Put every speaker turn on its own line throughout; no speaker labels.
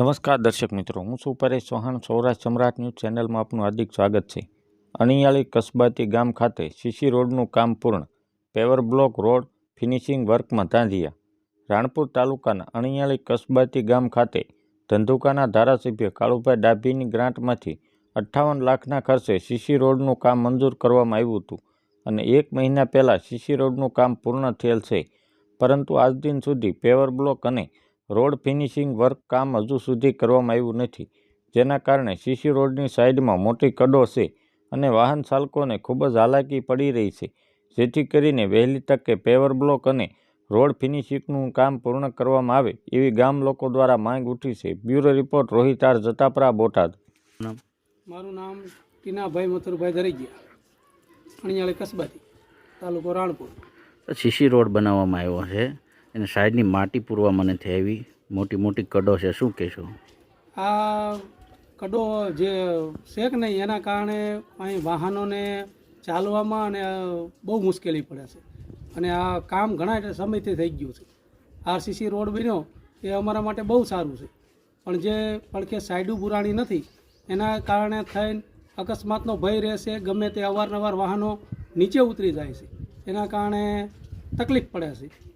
નમસ્કાર દર્શક મિત્રો, હું છું પરેશ ચૌહાણ, સૌરાષ્ટ્ર સમ્રાટ ન્યૂઝ ચેનલમાં આપનું હાર્દિક સ્વાગત છે. અણિયાળી કસબાતી ગામ ખાતે સીસી રોડનું કામ પૂર્ણ. પેવર બ્લોક રોડ ફિનિશિંગ વર્કમાં ધાંધિયા. રાણપુર તાલુકાના અણિયાળી કસબાતી ગામ ખાતે ધંધુકાના ધારાસભ્ય કાળુભાઈ ડાભીની ગ્રાન્ટમાંથી અઠ્ઠાવન લાખના ખર્ચે સીસી રોડનું કામ મંજૂર કરવામાં આવ્યું હતું અને એક મહિના પહેલાં સીસી રોડનું કામ પૂર્ણ થયેલ છે. પરંતુ આજ દિન સુધી પેવર બ્લોક અને રોડ ફિનિશિંગ વર્ક કામ હજુ સુધી કરવામાં આવ્યું નથી. જેના કારણે સીસી રોડની સાઈડમાં મોટી કડો છે અને વાહન ચાલકોને ખૂબ જ હાલાકી પડી રહી છે. જેથી કરીને વહેલી તકે પેવર બ્લોક અને રોડ ફિનિશિંગનું કામ પૂર્ણ કરવામાં આવે એવી ગામ લોકો દ્વારા માંગ ઉઠી છે. Bureau report Rohit R Jatapara Botad.
મારું નામ ટીનાભાઈ મથુરભાઈ દરેગિયા અણિયાળી કસબાથી તાલુકો રાણપુર.
સીસી રોડ બનાવવામાં આવ્યો છે. અને સાઈડની માટી પૂરવા મને આવી મોટી મોટી કડો છે, શું કહેશો?
આ કડો જે છે કે નહીં, એના કારણે અહીં વાહનોને ચાલવામાં અને બહુ મુશ્કેલી પડે છે. અને આ કામ ઘણા સમયથી થઈ ગયું છે. આરસીસી રોડ બન્યો, એ અમારા માટે બહુ સારું છે. પણ જે કે સાઈડું પુરાણી નથી, એના કારણે થઈને અકસ્માતનો ભય રહેશે, ગમે તે અવારનવાર વાહનો નીચે ઉતરી જાય છે. એના કારણે તકલીફ પડે છે.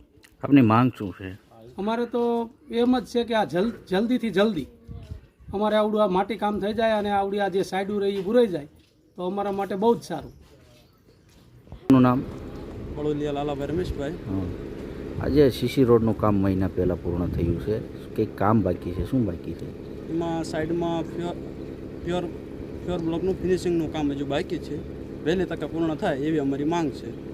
આપની માંગ શું છે?
અમારે તો એમ જ છે કે આ જલ જલ્દીથી જલ્દી અમારે આવડું આ માટી કામ થઈ જાય અને આવડી આ જે સાઈડું રહી એ ભૂરાઈ જાય તો અમારા માટે બહુ જ સારું.
નામ?
બળોલિયા લાલાભાઈ રમેશભાઈ.
હં. આજે સીસી રોડનું કામ મહિના પહેલાં પૂર્ણ થયું છે. કંઈક કામ બાકી છે? શું બાકી છે?
એમાં સાઈડમાં પ્યોર પ્યોર પ્યોર બ્લોકનું ફિનિશિંગનું કામ હજુ બાકી છે. વહેલી તકે પૂર્ણ થાય એવી અમારી માંગ છે.